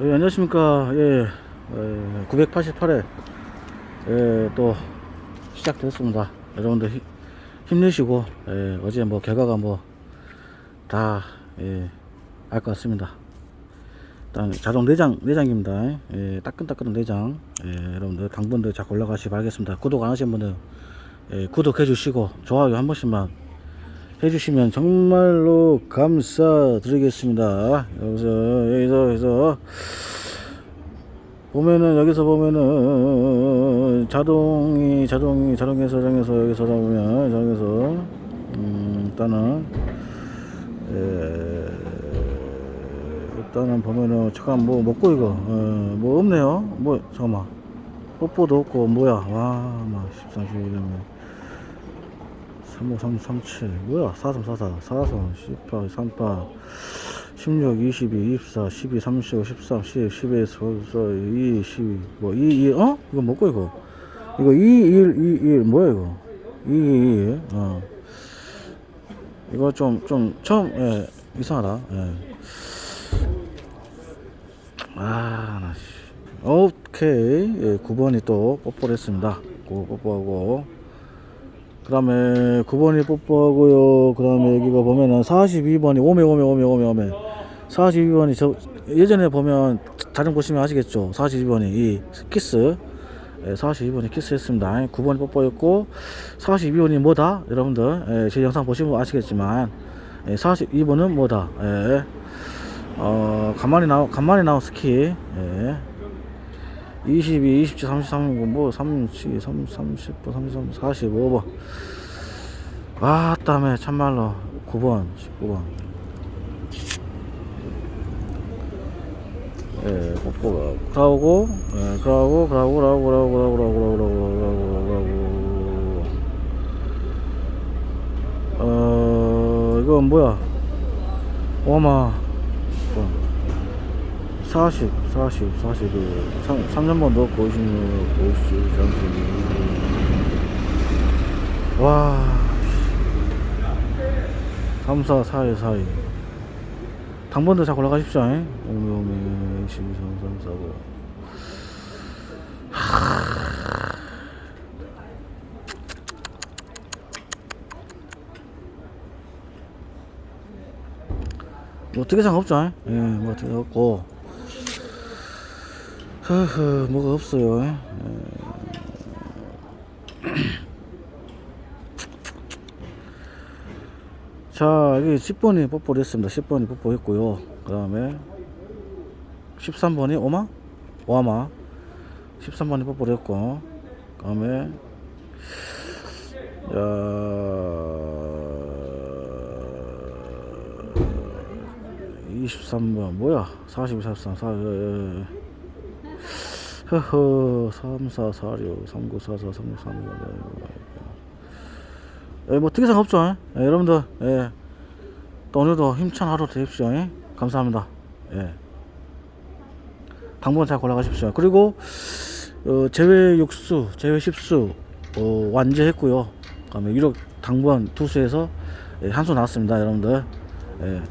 예, 안녕하십니까. 예, 988회, 예, 또, 시작됐습니다. 여러분들 힘, 힘내시고, 예, 어제 뭐, 결과가 뭐, 다, 예, 알 것 같습니다. 일단, 자동 내장, 내장입니다. 예, 따끈따끈한 내장. 예, 여러분들, 당분들 자꾸 올라가시 바라겠습니다. 구독 안 하신 분들, 예, 구독해 주시고, 좋아요 한 번씩만 해주시면 정말로 감사드리겠습니다. 여기서 여기서 여기서 보면은 여기서 보면은 자동이 자동이 자동에서 정해서 여기서 보면 정해서 음 일단은 에, 일단은 보면은 잠깐 뭐 먹고 이거 어, 뭐 없네요. 뭐 잠깐만 뽀뽀도 없고 뭐야 와막 13, 12면 35, 3, 37 뭐야 43, 44 43, 18, 38 16, 22, 24 12, 35, 13, 10, 11, 14, 2, 12 뭐 2, 2 어? 이거 뭐고 이거 이거 2, 1, 2, 1 뭐야 이거 2, 2, 1 어. 이거 좀, 좀 처음 예, 이상하다 예. 아, 나, 씨. 오케이. 예, 9번이 또 뽀뽀를 했습니다. 고, 뽀뽀하고. 그 다음에 9번이 뽀뽀하고요. 그 다음에 여기가 보면은 42번이 오메, 오메, 오메, 오메, 오메. 42번이 저, 예전에 보면 다른 보시면 아시겠죠? 42번이 이 키스. 예, 42번이 키스했습니다. 9번이 뽀뽀였고, 42번이 뭐다? 여러분들, 예, 제 영상 보시면 아시겠지만, 예, 42번은 뭐다? 예. 어, 간만에 나오, 간만에 나온 스키, 예. 22, 27, 33, 뭐, 37, 3, 30, 33, 45번. 아, 땀에 참말로 9번, 19번. 예, 뽀뽀가. 그러고, 예, 그러고, 그러고, 그러고, 그러고, 그러고, 그러고, 그러고, 그러고, 그러고. 어, 이건 뭐야? 오마. 40, 40, 41, 3, 3년번 넣고 56, 57, 32. 와, 3, 4, 4, 1, 4, 2. 당번도 자꾸 올라가십시오. 잉? 오메, 오메, 12, 3, 3, 4, 5. 뭐 어떻게 상관없죠. 잉? 예, 뭐 어떻게 없고. 허허, 뭐가 없어요. 잉? 자, 여기 10번이 뽀뽀를 했습니다. 10번이 뽀뽀했고요. 그 다음에 13번이 오마? 오아마. 13번이 뽀뽀를 했고, 그 다음에, 야, 23번, 뭐야? 42, 43, 4, 허허, 3, 4, 4, 6, 3, 9, 4, 4, 3, 6, 3, 6, 예, 뭐 특이사항 없죠? 예, 여러분들, 예, 또 오늘도 힘찬 하루 되십시오. 예? 감사합니다. 예. 당분 잘 골라가십시오. 그리고 어, 제외 육수, 제외 십수 어, 완제했고요. 그다음에 유력 당분 투수에서 예, 한수 나왔습니다, 여러분들. 예.